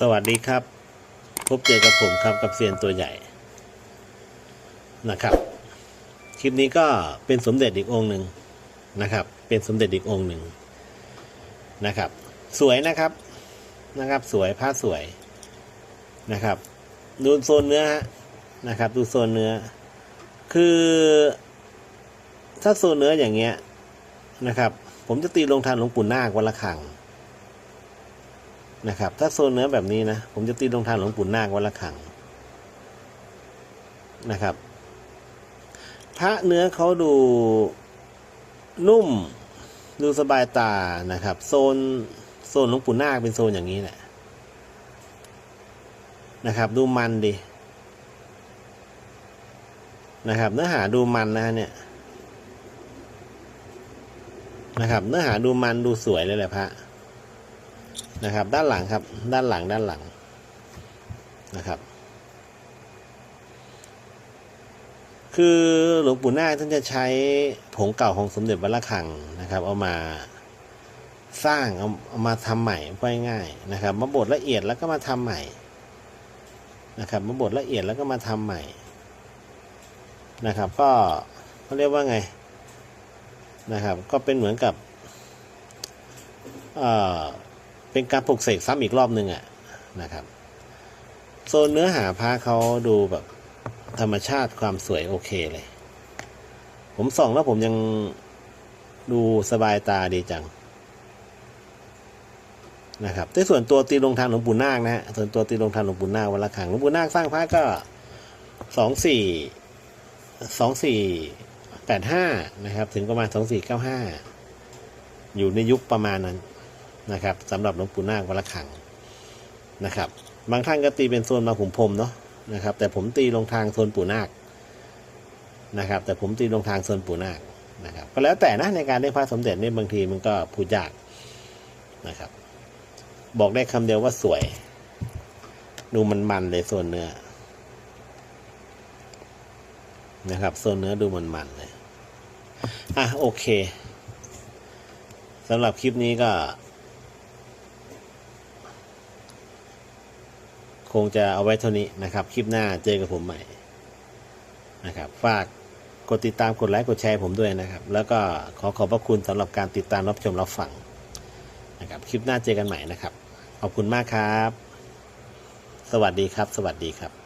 สวัสดีครับ พบเจอกับผมครับกับเซียนตัวใหญ่นะครับ คลิปนี้ก็เป็นสมเด็จอีกองค์หนึ่งนะครับ เป็นสมเด็จอีกองค์หนึ่งนะครับ สวยนะครับนะครับ สวยผ้าสวยนะครับ ดูโซนเนื้อฮะนะครับ ดูโซนเนื้อ คือ ถ้าโซนเนื้ออย่างเงี้ยนะครับ ผมจะตีลงทานหลวงปู่นาควันละครั้ง นะครับ ถ้าโซนเนื้อแบบนี้นะ ผมจะตีลงทานหลวงปู่นาควันละครั้งนะครับ พระเนื้อเขาดูนุ่มดูสบายตานะครับ โซนโซนหลวงปู่นาคเป็นโซนอย่างนี้แหละนะครับ ดูมันดีนะครับ เนื้อหาดูมันนะฮะเนี่ยนะครับ เนื้อหาดูมันดูสวยเลยแหละพระ นะครับ ด้านหลังครับ ด้านหลังด้านหลังนะครับ คือหลวงปู่นาคท่านจะใช้ผงเก่าของสมเด็จวัดระฆังนะครับ เอามาสร้างเอาเอามาทำใหม่พูดง่ายๆนะครับ มาบดละเอียดแล้วก็มาทำใหม่นะครับ มาบดละเอียดแล้วก็มาทำใหม่นะครับ ก็เขาเรียกว่าไงนะครับ ก็เป็นเหมือนกับเอ่อ เป็นการปลุกเสกซ้ำอีกรอบหนึ่งอะนะครับโซนเนื้อหาพระเขาดูแบบธรรมชาติความสวยโอเคเลย ผมส่องแล้วผมยังดูสบายตาดีจังนะครับแต่ส่วนตัวตีลงทางหลวงปู่นาคนะฮะส่วนตัวตีลงทางหลวงปู่นาควันละครั้งหลวงปู่นาคสร้างพระก็สองสี่สองสี่แปดห้านะครับ ถึงประมาณสองสี่เก้าห้าอยู่ในยุคประมาณนั้น นะครับสำหรับหลวงปู่นาควัละขังนะครับ บางท่านก็ตีเป็นโซนมาขุมพรมเนาะนะครับ แต่ผมตีลงทางโซนปู่นาคนะครับ แต่ผมตีลงทางโซนปู่นาคนะครับ ก็แล้วแต่นะในการได้พระสมเด็จเนี่ยบางทีมันก็พูดยากนะครับ บอกได้คำเดียวว่าสวย ดูมันมันเลยโซนเนื้อนะครับโซนเนื้อดูมันมันเลยอะโอเคสำหรับคลิปนี้ก็ คงจะเอาไว้เท่านี้นะครับ คลิปหน้าเจอกับผมใหม่นะครับ ฝากกดติดตามกดไลค์กดแชร์ผมด้วยนะครับ แล้วก็ขอขอบพระคุณสำหรับการติดตามรับชมรับฟังนะครับ คลิปหน้าเจอกันใหม่นะครับ ขอบคุณมากครับ สวัสดีครับ สวัสดีครับ